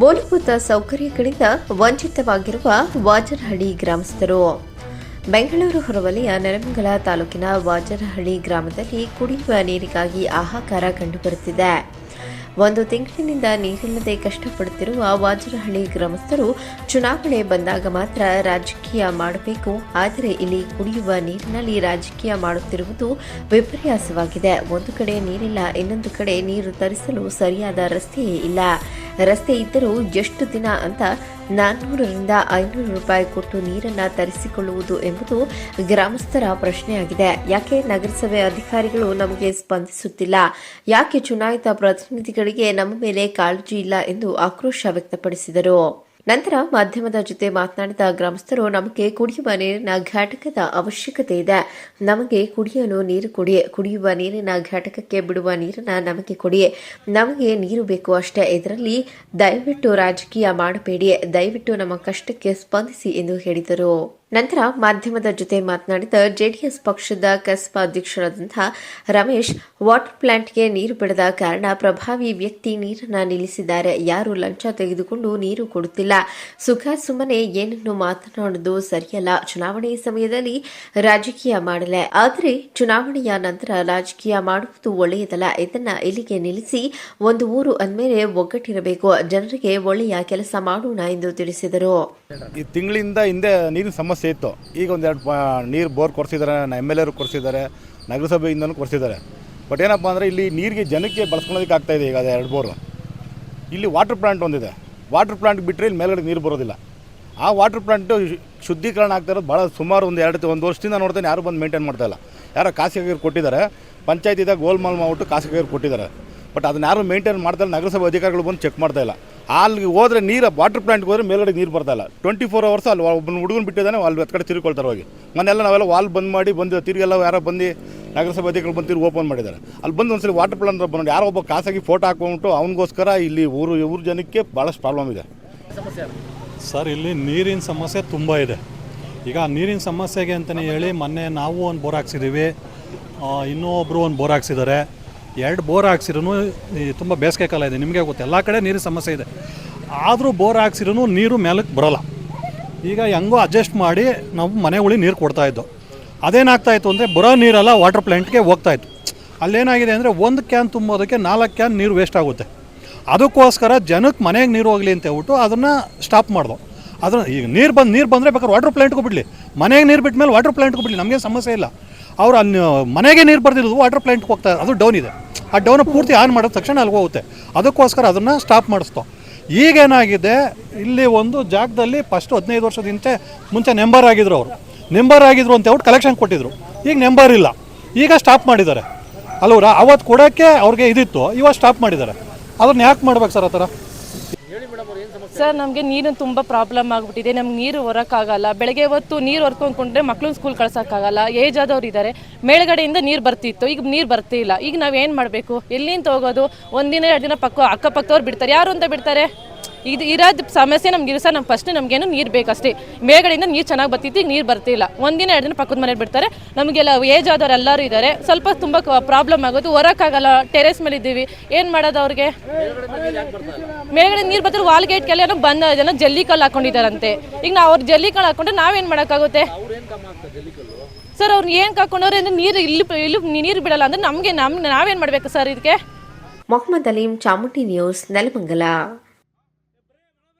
ಮೂಲಭೂತ ಸೌಕರ್ಯಗಳಿಂದ ವಂಚಿತವಾಗಿರುವ ವಾಜರಹಳ್ಳಿ ಗ್ರಾಮಸ್ಥರು. ಬೆಂಗಳೂರು ಹೊರವಲಯ ನೆಲಮಂಗಲ ತಾಲೂಕಿನ ವಾಜರಹಳ್ಳಿ ಗ್ರಾಮದಲ್ಲಿ ಕುಡಿಯುವ ನೀರಿಗಾಗಿ ಹಾಹಾಕಾರ ಕಂಡುಬರುತ್ತಿದೆ. ಒಂದು ತಿಂಗಳಿನಿಂದ ನೀರಿಲ್ಲದೆ ಕಷ್ಟಪಡುತ್ತಿರುವ ವಾಜರಹಳ್ಳಿ ಗ್ರಾಮಸ್ಥರು ಚುನಾವಣೆ ಬಂದಾಗ ಮಾತ್ರ ರಾಜಕೀಯ ಮಾಡಬೇಕು. ಆದರೆ ಇಲ್ಲಿ ಕುಡಿಯುವ ನೀರಿನಲ್ಲಿ ರಾಜಕೀಯ ಮಾಡುತ್ತಿರುವುದು ವಿಪರ್ಯಾಸವಾಗಿದೆ. ಒಂದು ಕಡೆ ನೀರಿಲ್ಲ, ಇನ್ನೊಂದು ಕಡೆ ನೀರು ತರಿಸಲು ಸರಿಯಾದ ರಸ್ತೆಯೇ ಇಲ್ಲ. ರಸ್ತೆ ಇದ್ದರೂ ಎಷ್ಟು ದಿನ ಅಂತ ನಾನ್ನೂರರಿಂದ ಐನೂರು ರೂಪಾಯಿ ಕೊಟ್ಟು ನೀರನ್ನು ತರಿಸಿಕೊಳ್ಳುವುದು ಎಂಬುದು ಗ್ರಾಮಸ್ಥರ ಪ್ರಶ್ನೆಯಾಗಿದೆ. ಯಾಕೆ ನಗರಸಭೆ ಅಧಿಕಾರಿಗಳು ನಮಗೆ ಸ್ಪಂದಿಸುತ್ತಿಲ್ಲ? ಯಾಕೆ ಚುನಾಯಿತ ಪ್ರತಿನಿಧಿಗಳಿಗೆ ನಮ್ಮ ಮೇಲೆ ಕಾಳಜಿ ಇಲ್ಲ ಎಂದು ಆಕ್ರೋಶ ವ್ಯಕ್ತಪಡಿಸಿದರು? ನಂತರ ಮಾಧ್ಯಮದ ಜೊತೆ ಮಾತನಾಡಿದ ಗ್ರಾಮಸ್ಥರು, ನಮಗೆ ಕುಡಿಯುವ ನೀರಿನ ಘಟಕದ ಅವಶ್ಯಕತೆ ಇದೆ. ನಮಗೆ ಕುಡಿಯಲು ನೀರು ಕೊಡಿ. ಕುಡಿಯುವ ನೀರಿನ ಘಟಕಕ್ಕೆ ಬಿಡುವ ನೀರನ್ನ ನಮಗೆ ಕೊಡಿ. ನಮಗೆ ನೀರು ಬೇಕು ಅಷ್ಟೇ. ಇದರಲ್ಲಿ ದಯವಿಟ್ಟು ರಾಜಕೀಯ ಮಾಡಬೇಡಿ. ದಯವಿಟ್ಟು ನಮ್ಮ ಕಷ್ಟಕ್ಕೆ ಸ್ಪಂದಿಸಿ ಎಂದು ಹೇಳಿದರು. ನಂತರ ಮಾಧ್ಯಮದ ಜೊತೆ ಮಾತನಾಡಿದ ಜೆಡಿಎಸ್ ಪಕ್ಷದ ಕಸ್ಬಾ ಅಧ್ಯಕ್ಷರಾದಂತಹ ರಮೇಶ್, ವಾಟರ್ ಪ್ಲಾಂಟ್ಗೆ ನೀರು ಬಿಡದ ಕಾರಣ ಪ್ರಭಾವಿ ವ್ಯಕ್ತಿ ನೀರನ್ನು ನಿಲ್ಲಿಸಿದ್ದಾರೆ. ಯಾರು ಲಂಚ ತೆಗೆದುಕೊಂಡು ನೀರು ಕೊಡುತ್ತಿಲ್ಲ. ಸುಖ ಸುಮ್ಮನೆ ಏನನ್ನು ಮಾತನಾಡುವುದು ಸರಿಯಲ್ಲ. ಚುನಾವಣೆ ಸಮಯದಲ್ಲಿ ರಾಜಕೀಯ ಮಾಡಲೆ. ಆದರೆ ಚುನಾವಣೆಯ ನಂತರ ರಾಜಕೀಯ ಮಾಡುವುದು ಒಳ್ಳೆಯದಲ್ಲ. ಇದನ್ನ ಇಲ್ಲಿಗೆ ನಿಲ್ಲಿಸಿ ಒಂದು ಊರು ಅಂದಮೇಲೆ ಒಗ್ಗಟ್ಟಿರಬೇಕು. ಜನರಿಗೆ ಒಳ್ಳೆಯ ಕೆಲಸ ಮಾಡೋಣ ಎಂದು ತಿಳಿಸಿದರು. ತಿಂಗಳಿಂದ ಹಿಂದೆ ನೀರಿನ ಸಮಸ್ಯೆ ಇತ್ತು ಈಗ ಒಂದೆರಡು ನೀರು ಬೋರ್ ಕೊಡಿಸಿದ್ದಾರೆ ಎಂ ಎಲ್ ಎರು ಕೊಡಿಸಿದ್ದಾರೆ ನಗರಸಭೆಯಿಂದನೂ ಕೊಡಿಸಿದ್ದಾರೆ ಬಟ್ ಏನಪ್ಪ ಅಂದರೆ ಇಲ್ಲಿ ನೀರಿಗೆ ಜನಕ್ಕೆ ಬಳಸ್ಕೊಳ್ಳೋದಕ್ಕೆ ಆಗ್ತಾಯಿದೆ ಈಗ ಅದು ಎರಡು ಬೋರು. ಇಲ್ಲಿ ವಾಟರ್ ಪ್ಲಾಂಟ್ ಒಂದಿದೆ. ವಾಟರ್ ಪ್ಲಾಂಟ್ ಬಿಟ್ಟರೆ ಇಲ್ಲಿ ಮೇಲ್ಗಡೆ ನೀರು ಬರೋದಿಲ್ಲ. ಆ ವಾಟರ್ ಪ್ಲಾಂಟು ಶುದ್ಧೀಕರಣ ಆಗ್ತಾ ಇರೋದು ಭಾಳ ಸುಮಾರು ಒಂದು ಎರಡು, ಒಂದು ವರ್ಷದಿಂದ ನೋಡ್ತಾನೆ, ಯಾರು ಬಂದು ಮೇಂಟೈನ್ ಮಾಡ್ತಾ ಇಲ್ಲ. ಯಾರೋ ಖಾಸಗಿಯವ್ರು ಕೊಟ್ಟಿದ್ದಾರೆ. ಪಂಚಾಯತಿದಾಗ ಗೋಲ್ಮಾಲ್ ಮಾಡ್ಬಿಟ್ಟು ಖಾಸಗಿಯವ್ರು ಕೊಟ್ಟಿದ್ದಾರೆ. ಬಟ್ ಅದನ್ನ ಯಾರು ಮೇಂಟೈನ್ ಮಾಡ್ತಾಯಿಲ್ಲ ನಗರಸಭೆ ಅಧಿಕಾರಿಗಳು ಬಂದು ಚೆಕ್ ಮಾಡ್ತಾ ಅಲ್ಲಿಗೆ ಹೋದ್ರೆ ನೀರು ವಾಟರ್ ಪ್ಲಾಂಟ್ಗೆ ಹೋದ್ರೆ ಮೇಲ್ಗಡೆ ನೀರು ಬರ್ತಾ ಇಲ್ಲ. ಟ್ವೆಂಟಿ ಫೋರ್ ಅವರ್ಸ್ ಅಲ್ಲಿ ಒಬ್ಬನ ಹುಡುಗನ ಬಿಟ್ಟಿದ್ದಾನೆ ಅಲ್ಲಿ ಹತ್ತು ಕಡೆ ತಿರ್ಕೊಳ್ತಾರೆ ಹೋಗಿ ಮೊನ್ನೆಲ್ಲ ನಾವೆಲ್ಲ ವಾಲ್ ಬಂದ್ ಮಾಡಿ ಬಂದು ತಿರುಗೆಲ್ಲ ಯಾರೋ ಬಂದು ನಗರಸಭೆ ಅಧಿಕಾರಿಗಳು ಬಂದು ತಿರುಗಿ ಓಪನ್ ಮಾಡಿದ್ದಾರೆ. ಅಲ್ಲಿ ಬಂದು ಒಂದ್ಸಲಿ ವಾಟರ್ ಪ್ಲಾಂಟ್ ಬಂದು ಯಾರೋ ಒಬ್ಬ ಖಾಸಗಿ ಫೋಟೋ ಹಾಕೊಂಡ್ಬಿಟ್ಟು ಅವನಿಗೋಸ್ಕರ ಇಲ್ಲಿ ಊರು ಊರು ಜನಕ್ಕೆ ಭಾಳಷ್ಟು ಪ್ರಾಬ್ಲಮ್ ಇದೆ. ಸರ್, ಇಲ್ಲಿ ನೀರಿನ ಸಮಸ್ಯೆ ತುಂಬ ಇದೆ. ಈಗ ನೀರಿನ ಸಮಸ್ಯೆಗೆ ಅಂತಲೇ ಹೇಳಿ ಮೊನ್ನೆ ನಾವು ಒಂದು ಬೋರ್ ಹಾಕ್ಸಿದ್ದೀವಿ ಇನ್ನೂ ಒಬ್ಬರು ಒಂದು ಬೋರ್ ಹಾಕ್ಸಿದ್ದಾರೆ. ಎರಡು ಬೋರ್ ಹಾಕ್ಸಿರೂ ತುಂಬ ಬೇಸಿಗೆ ಕಾಲ ಇದೆ, ನಿಮಗೆ ಗೊತ್ತು, ಎಲ್ಲ ಕಡೆ ನೀರಿನ ಸಮಸ್ಯೆ ಇದೆ. ಆದರೂ ಬೋರ್ ಹಾಕ್ಸಿರೂ ನೀರು ಮೇಲಕ್ಕೆ ಬರೋಲ್ಲ. ಈಗ ಹೆಂಗೋ ಅಡ್ಜಸ್ಟ್ ಮಾಡಿ ನಾವು ಮನೆಗಳಿಗೆ ನೀರು ಕೊಡ್ತಾಯಿದ್ದು ಅದೇನಾಗ್ತಾ ಇತ್ತು ಅಂದರೆ ಬರೋ ನೀರೆಲ್ಲ ವಾಟರ್ ಪ್ಲ್ಯಾಂಟ್ಗೆ ಹೋಗ್ತಾ ಇತ್ತು. ಅಲ್ಲೇನಾಗಿದೆ ಅಂದರೆ ಒಂದು ಕ್ಯಾನ್ ತುಂಬೋದಕ್ಕೆ ನಾಲ್ಕು ಕ್ಯಾನ್ ನೀರು ವೇಸ್ಟ್ ಆಗುತ್ತೆ. ಅದಕ್ಕೋಸ್ಕರ ಜನಕ್ಕೆ ಮನೆಗೆ ನೀರು ಹೋಗಲಿ ಅಂತ ಹೇಳ್ಬಿಟ್ಟು ಅದನ್ನು ಸ್ಟಾಪ್ ಮಾಡ್ದು. ಅದನ್ನು ಈಗ ನೀರು ಬಂದು ನೀರು ಬಂದರೆ ಬೇಕಾದ್ರೆ ವಾಟರ್ ಪ್ಲ್ಯಾಂಟ್ಗೂ ಬಿಡಲಿ. ಮನೆಗೆ ನೀರು ಬಿಟ್ಟ ಮೇಲೆ ವಾಟರ್ ಪ್ಲ್ಯಾಂಟ್ಗೂ ಬಿಡಲಿ ನಮಗೆ ಸಮಸ್ಯೆ ಇಲ್ಲ. ಅವ್ರು ಅಲ್ಲಿ ಮನೆಗೆ ನೀರು ಬರ್ದಿರೋದು ವಾಟರ್ ಪ್ಲ್ಯಾಂಟ್ಗೆ ಹೋಗ್ತಾ ಅದು ಡೌನ್ ಇದೆ. ಆ ಡೌನ್ ಪೂರ್ತಿ ಆನ್ ಮಾಡಿದ ತಕ್ಷಣ ಅಲ್ಲಿಗೆ ಹೋಗುತ್ತೆ. ಅದಕ್ಕೋಸ್ಕರ ಅದನ್ನು ಸ್ಟಾಪ್ ಮಾಡಿಸ್ತೋ. ಈಗೇನಾಗಿದೆ ಇಲ್ಲಿ ಒಂದು ಜಾಗದಲ್ಲಿ ಫಸ್ಟ್ ಹದಿನೈದು ವರ್ಷದ ಹಿಂದೆ ಮುಂಚೆ ನೆಂಬರ್ ಆಗಿದ್ರು ಅವರು. ನೆಂಬರ್ ಆಗಿದ್ರು ಅಂತ ಹೇಳ್ಬಿಟ್ಟು ಕಲೆಕ್ಷನ್ ಕೊಟ್ಟಿದ್ರು. ಈಗ ನೆಂಬರ್ ಇಲ್ಲ. ಈಗ ಸ್ಟಾಪ್ ಮಾಡಿದ್ದಾರೆ. ಅಲ್ಲವ್ರ ಅವತ್ತು ಕೊಡೋಕ್ಕೆ ಅವ್ರಿಗೆ ಇದಿತ್ತು, ಇವಾಗ ಸ್ಟಾಪ್ ಮಾಡಿದ್ದಾರೆ. ಅದನ್ನ ಯಾಕೆ ಮಾಡ್ಬೇಕು ಸರ್ ಆ ಥರ ಸರ್ ನಮಗೆ ನೀರಿನ ತುಂಬ ಪ್ರಾಬ್ಲಮ್ ಆಗಿಬಿಟ್ಟಿದೆ. ನಮ್ಗೆ ನೀರು ಹೊರಕ್ಕಾಗಲ್ಲ. ಬೆಳಗ್ಗೆ ಹೊತ್ತು ನೀರು ಹೊರ್ಕೊಂಡ್ಕೊಂಡ್ರೆ ಮಕ್ಳನ್ನ ಸ್ಕೂಲ್ ಕಳ್ಸೋಕ್ಕಾಗಲ್ಲ. ಏಜ್ ಆದವ್ರು ಇದ್ದಾರೆ ಮೇಲ್ಗಡೆಯಿಂದ ನೀರು ಬರ್ತಿತ್ತು. ಈಗ ನೀರು ಬರ್ತಿಲ್ಲ ಈಗ ನಾವು ಏನು ಮಾಡಬೇಕು? ಎಲ್ಲಿಂದ ಹೋಗೋದು? ಒಂದಿನ ಎರಡು ದಿನ ಪಕ್ಕ ಅಕ್ಕಪಕ್ಕದವ್ರು ಬಿಡ್ತಾರೆ. ಯಾರು ಅಂತ ಬಿಡ್ತಾರೆ? ಇದು ಇರೋದು ಸಮಸ್ಯೆ ನಮ್ಗೆ ಇರೋ ಸರ್ ನಮ್ಗೆ ಫಸ್ಟ್ ನಮಗೇನು ನೀರು ಬೇಕಷ್ಟೇ. ಮೇಲ್ಗಡೆಯಿಂದ ನೀರು ಚೆನ್ನಾಗಿ ಬರ್ತಿತ್ತು, ಈಗ ನೀರು ಬರ್ತಿಲ್ಲ. ಒಂದಿನ ಎರಡು ದಿನ ಪಕ್ಕದ ಮನೇಲಿ ಬಿಡ್ತಾರೆ. ನಮಗೆಲ್ಲ ಏಜ್ ಆದವ್ರು ಎಲ್ಲರೂ ಇದ್ದಾರೆ ಸ್ವಲ್ಪ ತುಂಬ ಪ್ರಾಬ್ಲಮ್ ಆಗೋದು. ಹೊರಕ್ಕಾಗಲ್ಲ ಟೆರೆಸ್ ಮೇಲೆ ಇದ್ದೀವಿ. ಏನು ಮಾಡೋದು ಅವ್ರಿಗೆ? ಮೇಲ್ಗಡೆ ನೀರು ಬರ್ತಾರೆ ವಾಲ್ ಗೇಟ್ ಕೆಲ ಏನೋ ಬಂದ ಜನ ಜಲ್ಲಿ ಕಲ್ಲು ಹಾಕೊಂಡಿದ್ದಾರಂತೆ. ಈಗ ನಾವು ಅವ್ರು ಜಲ್ಲಿ ಕಲ್ಲು ಹಾಕೊಂಡ್ರೆ ನಾವೇನು ಮಾಡೋಕ್ಕಾಗುತ್ತೆ? ಸರ್, ಅವ್ರು ಏನು ಕಾಕೊಂಡವ್ರೆ ಅಂದ್ರೆ ನೀರು ಇಲ್ಲಿ ಇಲ್ಲಿ ನೀರು ಬಿಡಲ್ಲ ಅಂದ್ರೆ ನಮಗೆ ನಮ್, ನಾವೇನು ಮಾಡಬೇಕು ಸರ್ ಇದಕ್ಕೆ? ಮೊಹಮ್ಮದ್ ಅಲೀಂ ಚಾಮುಂಡಿ ನ್ಯೂಸ್, ನೆಲಮಂಗಲ.